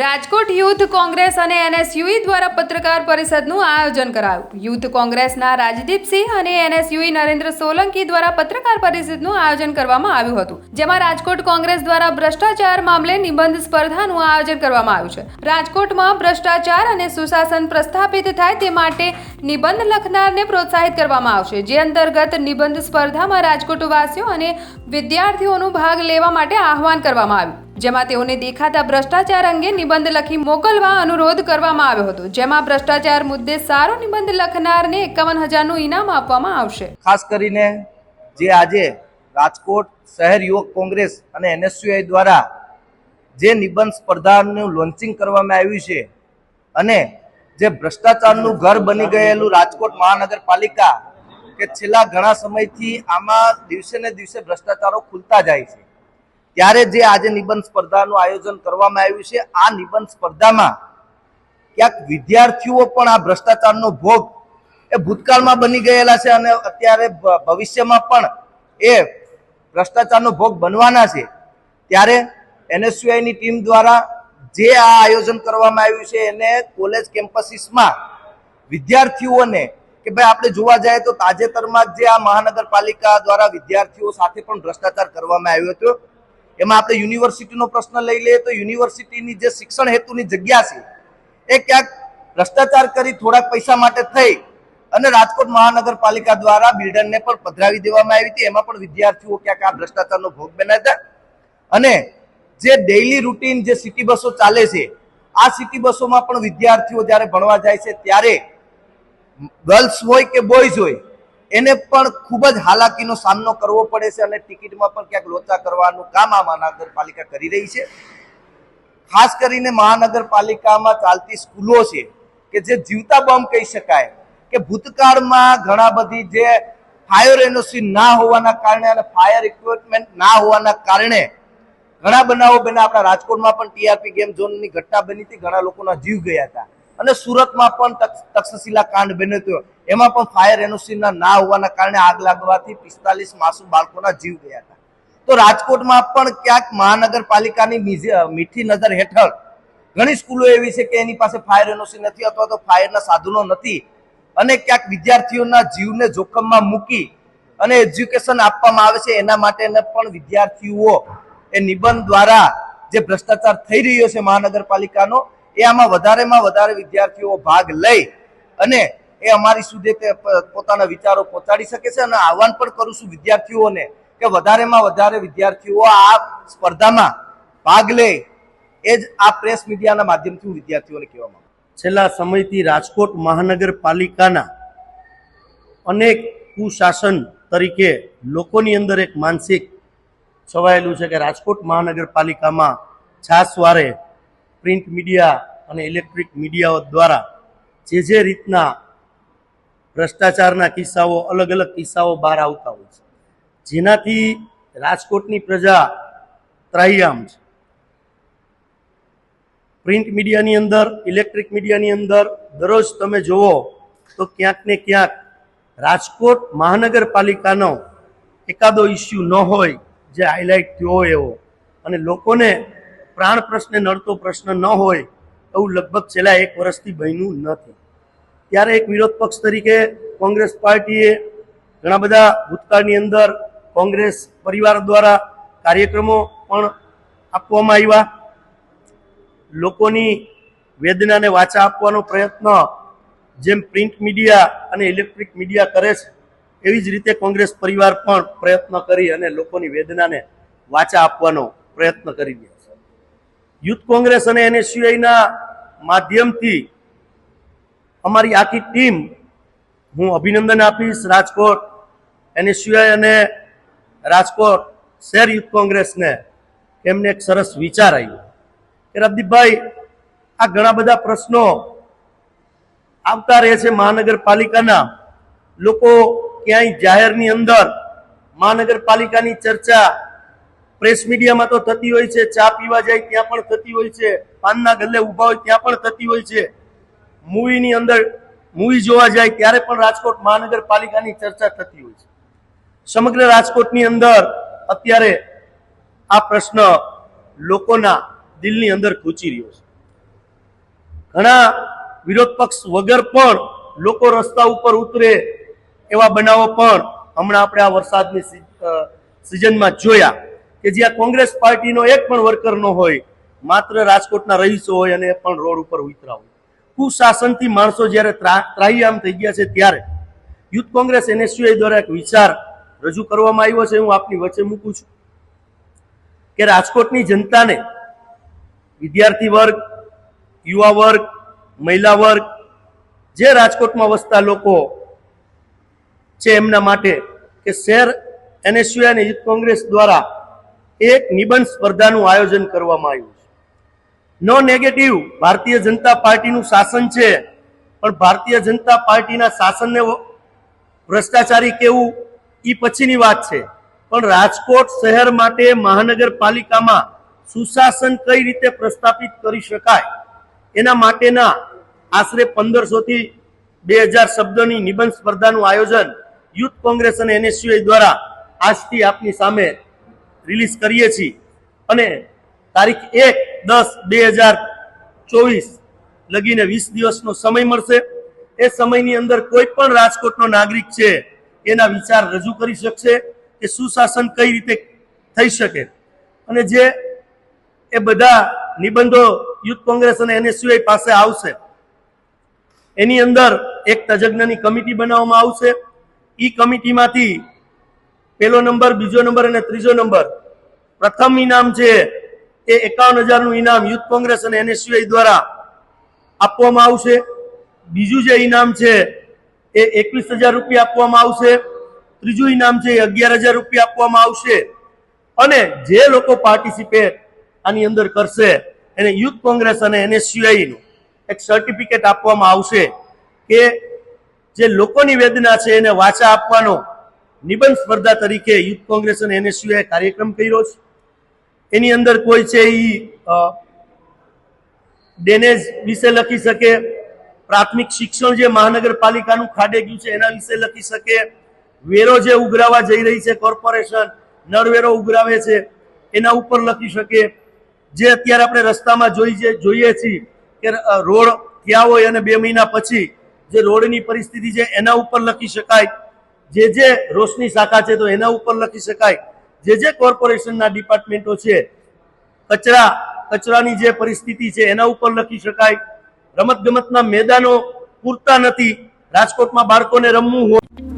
Rajkot youth Congress અને એનએસયુઈ દ્વારા પત્રકાર પરિષદનું આયોજન કરાયું. યુથ કોંગ્રેસના રાજદીપસિંહ અને એનએસયુઈ નરેન્દ્ર સોલંકી દ્વારા પત્રકાર પરિષદનું આયોજન કરવામાં આવ્યું હતું. જેમાં રાજકોટ કોંગ્રેસ દ્વારા ભ્રષ્ટાચાર મામલે નિબંધ સ્પર્ધાનું આયોજન કરવામાં આવ્યું છે. રાજકોટમાં ભ્રષ્ટાચાર અને સુશાસન પ્રસ્થાપિત થાય તે માટે નિબંધ લખનારને પ્રોત્સાહિત કરવામાં આવશે. જે અંતર્ગત નિબંધ સ્પર્ધામાં રાજકોટવાસીઓ અને વિદ્યાર્થીઓનું ભાગ લેવા માટે આહવાન કરવામાં આવ્યું. જેમાં તેઓને દેખાતા ભ્રષ્ટાચાર અંગે નિબંધ લખી મોકલવા અનુરોધ કરવામાં આવ્યો હતો. જેમાં ભ્રષ્ટાચાર મુદ્દે સારો નિબંધ લખનારને એકાવન હજારનું ઇનામ આપવામાં આવશે. ખાસ કરીને જે આજે રાજકોટ શહેર યુવક કોંગ્રેસ અને એનએસયુઆઈ દ્વારા જે નિબંધ સ્પર્ધાનું લોન્ચિંગ કરવામાં આવ્યું છે અને જે ભ્રષ્ટાચારનું ઘર બની ગયેલું રાજકોટ મહાનગરપાલિકા કે છેલ્લા ઘણા સમયથી આમાં દિવસે ને દિવસે ભ્રષ્ટાચારો ખુલતા જાય છે. ત્યારે જે આજે નિબંધ સ્પર્ધાનું આયોજન કરવામાં આવ્યું છે, આ નિબંધ સ્પર્ધામાં ક્યાંક વિદ્યાર્થીઓ પણ આ ભ્રષ્ટાચારનો ભોગ એ ભૂતકાળમાં બની ગયેલા છે અને અત્યારે ભવિષ્યમાં પણ એ ભ્રષ્ટાચારનો ભોગ બનવાના છે. ત્યારે એનએસયુઆઈની ટીમ દ્વારા જે આ આયોજન કરવામાં આવ્યું છે, એને કોલેજ કેમ્પસીસમાં વિદ્યાર્થીઓને કે ભાઈ આપણે જોવા જઈએ તો તાજેતરમાં જ આ મહાનગરપાલિકા દ્વારા વિદ્યાર્થીઓ સાથે પણ ભ્રષ્ટાચાર કરવામાં આવ્યો હતો. એમાં આપણે યુનિવર્સિટીનો પ્રશ્ન લઈ લઈએ તો યુનિવર્સિટીની જે શિક્ષણ હેતુની જગ્યા છે, એ ક્યાંક ભ્રષ્ટાચાર કરી થોડાક પૈસા માટે થઈ અને રાજકોટ મહાનગરપાલિકા દ્વારા બિલ્ડરને પણ પધરાવી દેવામાં આવી હતી. એમાં પણ વિદ્યાર્થીઓ ક્યાંક આ ભ્રષ્ટાચારનો ભોગ બન્યા હતા. અને જે ડેઇલી રૂટીન જે સિટી બસો ચાલે છે, આ સિટી બસોમાં પણ વિદ્યાર્થીઓ જ્યારે ભણવા જાય છે, ત્યારે ગર્લ્સ હોય કે બોયઝ હોય એને પણ ખૂબ જ હાલાકીનો સામનો કરવો પડે છે અને ટિકિટમાં પણ ક્યાંક લોચા કરવાનું કામ આ મહાનગરપાલિકા કરી રહી છે. ખાસ કરીને મહાનગરપાલિકામાં ચાલતી સ્કૂલો છે કે જે જીવતા બોમ્બ કહી શકાય કે ભૂતકાળમાં ઘણા બધી જે ફાયર એનઓસી ના હોવાના કારણે અને ફાયર ઇક્વિપમેન્ટ ના હોવાના કારણે ઘણા બનાવો બન્યા. આપણા રાજકોટમાં પણ ટીઆરપી ગેમ ઝોનની ઘટના બની હતી. ઘણા લોકોના જીવ ગયા હતા. અને સુરતમાં પણ તક્ષ- તક્ષશિલા કાંડ બન્યો હતો. એમાં પણ ફાયર એનઓસીના ના હોવાના કારણે આગ લાગવાથી પિસ્તાલીસ માસૂમ બાળકોના જીવ ગયા હતા. તો રાજકોટમાં પણ ક્યાંક મહાનગરપાલિકાની મીઠી નજર હેઠળ ઘણી સ્કૂલો એવી છે કે એની પાસે ફાયર એનઓસી નથી અથવા તો ફાયરના સાધનો નથી અને ક્યાંક વિદ્યાર્થીઓના જીવને જોખમમાં મૂકી અને એજ્યુકેશન આપવામાં આવે છે એના માટે પણ વિદ્યાર્થીઓ એ નિબંધ દ્વારા જે ભ્રષ્ટાચાર થઈ રહ્યો છે મહાનગરપાલિકાનો એ આમાં વધારેમાં વધારે વિદ્યાર્થીઓ ભાગ લઈ અને એ અમારી સુધી તે પોતાના વિચારો પહોંચાડી શકે છે અને આહવાન પણ કરું છું વિદ્યાર્થીઓને કે વધારેમાં વધારે વિદ્યાર્થીઓ આ સ્પર્ધામાં ભાગ લે. એ જ આ પ્રેસ મીડિયાના માધ્યમથી વિદ્યાર્થીઓને કહેવા માંગુ છેલ્લા સમયથી રાજકોટ મહાનગરપાલિકાના અનેક કુશાસન તરીકે લોકોની અંદર એક માનસિક છવાયેલું છે કે રાજકોટ મહાનગરપાલિકામાં છાસવારે પ્રિન્ટ મીડિયા અને ઇલેક્ટ્રિક મીડિયાઓ દ્વારા જે જે રીતના ભ્રષ્ટાચારના કિસ્સાઓ અલગ અલગ કિસ્સાઓ બહાર આવતા હોય છે. જેનાથી રાજકોટની પ્રજા ત્રાહ્યામ છે. પ્રિન્ટ મીડિયાની અંદર, ઇલેક્ટ્રિક મીડિયાની અંદર દરરોજ તમે જુઓ તો ક્યાંક ને ક્યાંક રાજકોટ મહાનગરપાલિકાનો એકાદો ઇસ્યુ ન હોય, જે હાઇલાઇટ થયો હોય એવો. અને લોકોને પ્રાણ પ્રશ્ને નડતો પ્રશ્ન ન હોય, એવું લગભગ છેલ્લા એક વર્ષથી બન્યું નથી. ત્યારે એક વિરોધ પક્ષ તરીકે કોંગ્રેસ પાર્ટીએ ઘણા બધા ભૂતકાળની અંદર કોંગ્રેસ પરિવાર દ્વારા કાર્યક્રમો પણ આપવામાં આવ્યા. લોકોની વેદનાને વાચા આપવાનો પ્રયત્ન જેમ પ્રિન્ટ મીડિયા અને ઇલેક્ટ્રિક મીડિયા કરે છે, એવી જ રીતે કોંગ્રેસ પરિવાર પણ પ્રયત્ન કરી અને લોકોની વેદનાને વાચા આપવાનો પ્રયત્ન કરી રહ્યા છે. યુથ કોંગ્રેસ અને એનએસયુઆઈના માધ્યમથી અમારી આખી ટીમ હું અભિનંદન આપીશ રાજકોટ, એનએસયુઆઈ અને રાજકોટ શહેર યુથ કોંગ્રેસને એમને એક સરસ વિચાર આવ્યો. કે રબદીપભાઈ આ ઘણા બધા પ્રશ્નો આવતા રહે છે મહાનગરપાલિકાના. લોકો ક્યાંય જાહેરની અંદર મહાનગરપાલિકાની ચર્ચા, પ્રેસ મીડિયામાં તો થતી હોય છે, ચા પીવા જાય ત્યાં પણ થતી હોય છે, પાનના ગલ્લે ઊભા હોય ત્યાં પણ થતી હોય છે. મૂવીની અંદર મૂવી જોવા જાય ત્યારે પણ રાજકોટ મહાનગરપાલિકાની ચર્ચા થતી હોય છે. સમગ્ર રાજકોટની અંદર અત્યારે આ પ્રશ્ન લોકોના દિલની અંદર ખૂચી રહ્યો છે. ઘણા વિરોધ પક્ષ વગર પણ લોકો રસ્તા ઉપર ઉતરે એવા બનાવો પણ હમણાં આપણે આ વરસાદની સિઝનમાં જોયા કે જ્યાં કોંગ્રેસ પાર્ટીનો એક પણ વર્કર ન હોય, માત્ર રાજકોટના રહીશો હોય અને પણ રોડ ઉપર ઉતરા હોય. કુશાસનથી માણસો જ્યારે ત્રા- ત્રાહિયામ થઈ ગયા છે ત્યારે યુથ કોંગ્રેસ એનએસયુઆઈ દ્વારા એક વિચાર રજૂ કરવામાં આવ્યો છે. હું આપની વચ્ચે મૂકું છું કે રાજકોટની જનતાને વિદ્યાર્થી વર્ગ, યુવા વર્ગ, મહિલા વર્ગ, જે રાજકોટમાં વસતા લોકો છે એમના માટે કે શહેર એનએસયુઆઈ અને યુથ કોંગ્રેસ દ્વારા એક નિબંધ સ્પર્ધાનું આયોજન કરવામાં આવ્યું છે. નો નેગેટિવ ભારતીય જનતા પાર્ટીનું શાસન છે. પણ ભારતીય જનતા પાર્ટીના શાસનને ભ્રષ્ટાચારી કેવું? એ પછીની વાત છે. પણ રાજકોટ શહેર માટે મહાનગરપાલિકામાં સુશાસન કઈ રીતે પ્રસ્થાપિત કરી શકાય? એના માટેના આશરે પંદરસોથી બે હજાર શબ્દોની નિબંધ સ્પર્ધાનું આયોજન યુથ કોંગ્રેસ અને એનએસયુઆઈ દ્વારા આજથી આપની સામે રિલીઝ કરીએ છીએ. અને તારીખ એક દસ બે હજાર ચોવીસ. લગીને વીસ દિવસનો સમય મળશે. એ સમયની અંદર કોઈ પણ રાજકોટનો નાગરિક છે, એના વિચાર રજૂ કરી શકશે કે સુશાસન કઈ રીતે થઈ શકે. અને જે એ બધા નિબંધો યુથ કોંગ્રેસ અને એનએસયુઆઈ પાસે આવશે, એની અંદર એક તજજ્ઞની કમિટી બનાવવામાં આવશે. ઈ કમિટીમાંથી પહેલો નંબર, બીજો નંબર અને ત્રીજો નંબર. પ્રથમ ઇનામ છે એ એકાવન હજારનું ઇનામ યુથ કોંગ્રેસ અને એનએસયુઆઈ દ્વારા આપવામાં આવશે. બીજું જે ઇનામ છે એ એકવીસ હજાર રૂપિયા આપવામાં આવશે. ત્રીજું ઇનામ છે એ અગિયાર હજાર રૂપિયા આપવામાં આવશે. અને જે લોકો પાર્ટિસિપેટ આની અંદર કરશે એને યુથ કોંગ્રેસ અને એનએસયુઆઈનું એક સર્ટિફિકેટ આપવામાં આવશે કે જે લોકોની વેદના છે એને વાચા આપવાનો નિબંધ સ્પર્ધા તરીકે યુથ કોંગ્રેસ અને એનએસયુઆઈ કાર્યક્રમ કર્યો છે. એની અંદર કોઈ છે એ ડેનેજ વિશે લખી શકે, પ્રાથમિક શિક્ષણ જે મહાનગરપાલિકાનું ખાડે ગયું છે એના વિશે લખી શકે, વેરો જે ઉઘરાવા જઈ રહી છે કોર્પોરેશન નળવેરો ઉઘરાવે છે, એના ઉપર લખી શકે. જે અત્યારે આપણે રસ્તામાં જોઈ જોઈએ છીએ કે રોડ થયા હોય અને બે મહિના પછી જે રોડની પરિસ્થિતિ છે એના ઉપર લખી શકાય. જે જે રોશની શાખા છે તો એના ઉપર લખી શકાય. જે જે કોર્પોરેશનના ડિપાર્ટમેન્ટો છે, કચરા, કચરાની જે પરિસ્થિતિ છે, એના ઉપર લખી શકાય. રમત ગમતના મેદાનો પૂરતા નથી. રાજકોટમાં બાળકોને રમવું હોય.